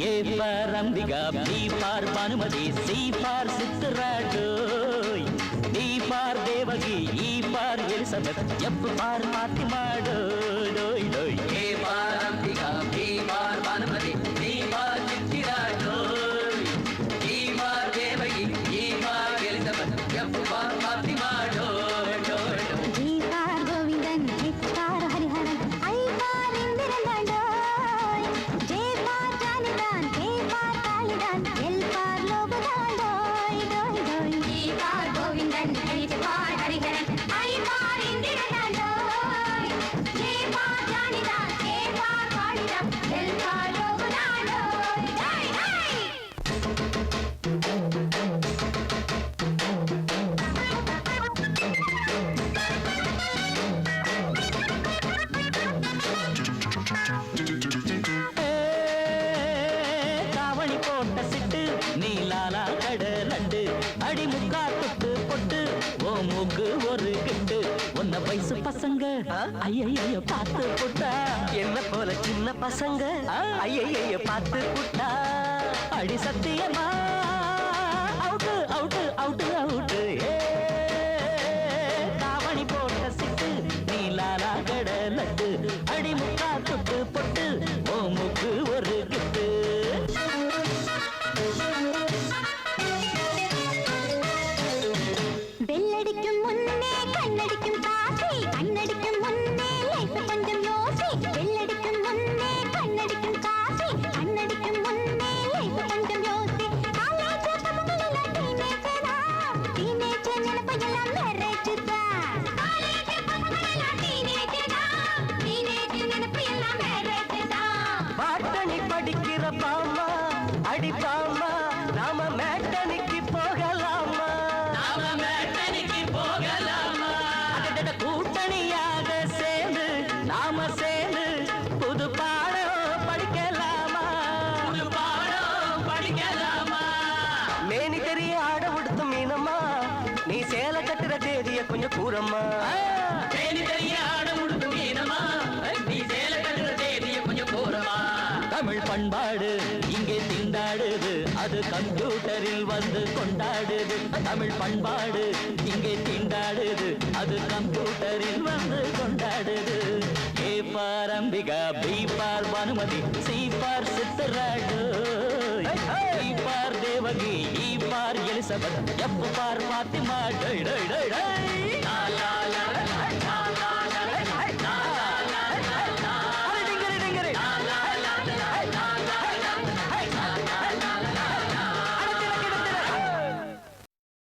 A for Ambika B for Bhanumathi C for சித்துராடோய் D for Devaki E for Elizabeth F for மாத்தி டோய் தாவணி போட்ட சிட்டு நீலாலா கடலண்டு அடி முக்கா தொட்டு பொட்டு ஓ மூக்கு ஒரு கிட்டு. உன்ன வயசு பசங்க ஐயைய பார்த்து புட்டா என்ன போல சின்ன பசங்க ஐயைய பார்த்து புட்டா அடி சத்தியமா? அவுட்டு அவுட்டு அவுட்டு பாட்டணி படிக்கிற பாமா அடி பாமா நாம மேட்டனிக்கு போகலாமா? அடடட கூட்டணியாக சேர்ந்து நாம சேர்ந்து புது பாடம் படிக்கலாமா? புது பாடம் படிக்கலாமா? மேனி தெரிய ஆட உடுத்து மீனம்மா நீ சேலை கட்டுற தேதிய கொஞ்சம் கூறம்மா. தெரிய தமிழ் பண்பாடு. இங்கே திண்டாடுது. அது கம்ப்யூட்டரில் வந்து கொண்டாடுது. தமிழ் பண்பாடு. இங்கே திண்டாடுது. அது கம்ப்யூட்டரில் வந்து கொண்டாடுது. A for Ambika B for Bhanumathi C for சித்தராடு for Devaki E for Elizabeth F for Fathima tie டை டை டை.